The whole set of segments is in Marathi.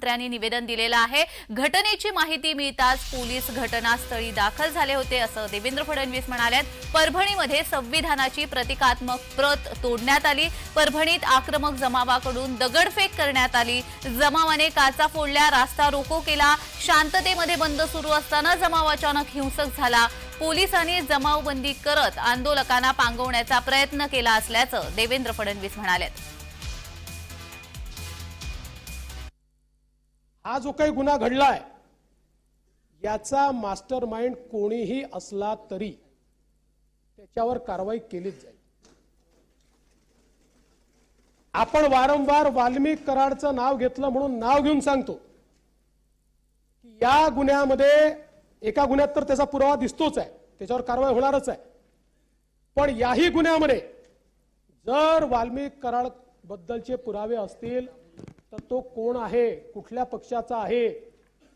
मंत्र्यांनी निवेदन दिलेलं आहे. घटनेची माहिती मिळताच पोलीस घटनास्थळी दाखल झाले होते असं देवेंद्र फडणवीस म्हणाल्यात. परभणीमध्ये संविधानाची प्रतिकात्मक प्रत तोडण्यात आली. परभणीत आक्रमक जमावाकडून दगडफेक करण्यात आली. जमावाने काचा फोडल्या रास्ता रोको केला. शांततेमध्ये बंद सुरू असताना जमाव अचानक हिंसक झाला. पोलिसांनी जमावबंदी करत आंदोलकांना पांगवण्याचा प्रयत्न केला असल्याचं देवेंद्र फडणवीस म्हणालेत हा जो काही गुन्हा घडलाय याचा मास्टर माइंड कोणीही असला तरी त्याच्यावर कारवाई केलीच जाईल. आपण वारंवार वाल्मिक कराडचं नाव घेतलं म्हणून नाव घेऊन सांगतो की या गुन्ह्यामध्ये एका गुन्ह्यात तर त्याचा पुरावा दिसतोच आहे त्याच्यावर कारवाई होणारच आहे. पण याही गुन्ह्यामध्ये जर वाल्मिक कराड बद्दलचे पुरावे असतील तर तो कोण आहे? कुठल्या पक्षाचा आहे?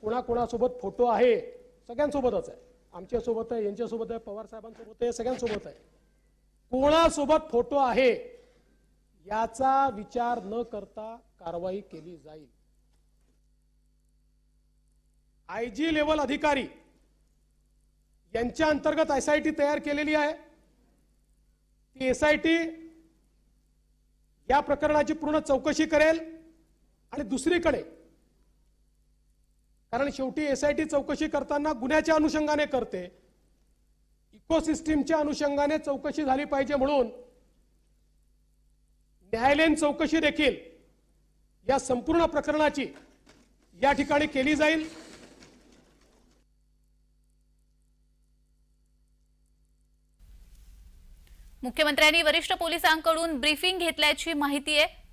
कोणाकोणासोबत फोटो आहे? सगळ्यांसोबतच आहे. आमच्यासोबत आहे यांच्यासोबत आहे पवार साहेबांसोबत आहे सगळ्यांसोबत आहे. कोणासोबत फोटो आहे? याचा विचार न करता कारवाई केली जाईल. आय जी लेवल अधिकारी यांच्या अंतर्गत एसआयटी तयार केलेली आहे. ती एसआयटी या प्रकरणाची पूर्ण चौकशी करेल. आणि दुसरीकडे. कारण शेवटी एसआयटी चौकशी करताना गुन्ह्याच्या अनुषंगाने करते. इकोसिस्टीमच्या अनुषंगाने चौकशी झाली पाहिजे म्हणून न्यायालयीन चौकशी देखील या संपूर्ण प्रकरणाची या ठिकाणी केली जाईल. मुख्यमंत्र्यांनी वरिष्ठ पोलिसांकडून ब्रीफिंग घेतल्याची माहिती आहे.